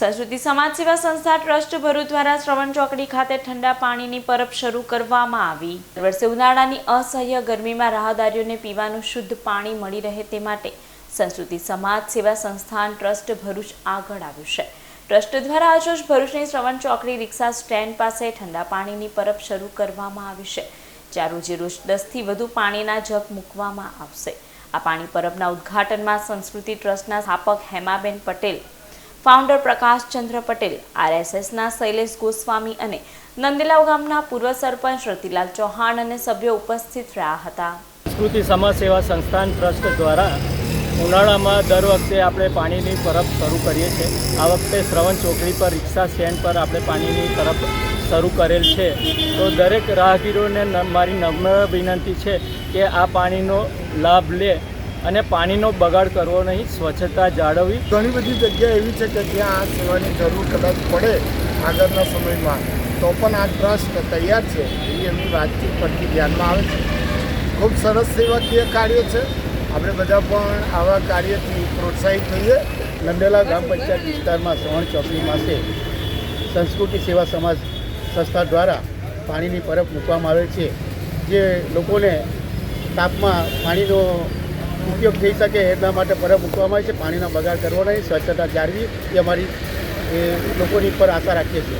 સંસ્કૃતિ સમાજ સેવા સંસ્થા ટ્રસ્ટ ભરૂચ દ્વારા શ્રવણ ચોકડી ખાતે ઠંડા પાણીની પરબ શરૂ કરવામાં આવી. દર વર્ષે ઉનાળાની અસહ્ય ગરમીમાં રાહદારીઓને પીવાનું શુદ્ધ પાણી મળી રહે તે માટે સંસ્કૃતિ સમાજ સેવા સંસ્થાન ટ્રસ્ટ ભરૂચ આગળ આવ્યું છે. ટ્રસ્ટ દ્વારા આજરોજ ભરૂચની શ્રવણ ચોકડી રિક્ષા સ્ટેન્ડ પાસે ઠંડા પાણીની પરબ શરૂ કરવામાં આવી છે, જ્યાં રોજે રોજ દસથી વધુ પાણીના જગ મૂકવામાં આવશે. આ પાણી પરબના ઉદ્ઘાટનમાં સંસ્કૃતિ ટ્રસ્ટના સ્થાપક હેમાબેન પટેલ ફાઉન્ડર પ્રકાશચંદ્ર પટેલ આરએસએસના શૈલેષ ગોસ્વામી અને નંદીલાવ ગામના પૂર્વ સરપંચ રતિલાલ ચૌહાણ અને સભ્યો ઉપસ્થિત રહ્યા હતા. સંસ્કૃતિ સમાજ સેવા સંસ્થાન ટ્રસ્ટ દ્વારા ઉનાળામાં દર વખતે આપણે પાણીની પરબ શરૂ કરીએ છીએ. આ વખતે શ્રવણ ચોકડી પર રિક્ષા સ્ટેન્ડ પર આપણે પાણીની પરબ શરૂ કરેલ છે. તો દરેક રાહગીરોને મારી નમ્ર વિનંતી છે કે આ પાણીનો લાભ લે અને પાણીનો બગાડ કરવો નહીં, સ્વચ્છતા જાળવવી. ઘણી બધી જગ્યા એવી છે કે જ્યાં આ સેવાની જરૂર કદાચ પડે આગળના સમયમાં, તો પણ આ ટ્રસ્ટ તૈયાર છે એ એમની વાતચીત પરથી ધ્યાનમાં આવે છે. ખૂબ સરસ સેવાકીય કાર્ય છે. આપણે બધા પણ આવા કાર્યથી પ્રોત્સાહિત થઈએ. નંદેલા ગ્રામ પંચાયત વિસ્તારમાં શ્રવણ ચોકડી પાસે સંસ્કૃતિ સેવા સમાજ સંસ્થા દ્વારા પાણીની પરબ મૂકવામાં આવે છે, જે લોકોને તાપમાં પાણીનો ઉપયોગ થઈ શકે એના માટે પરબ મૂકવામાં આવે છે. પાણીનો બગાડ કરવો નહીં, સ્વચ્છતા જાળવી એ અમારી લોકોની પર આશા રાખીએ છીએ.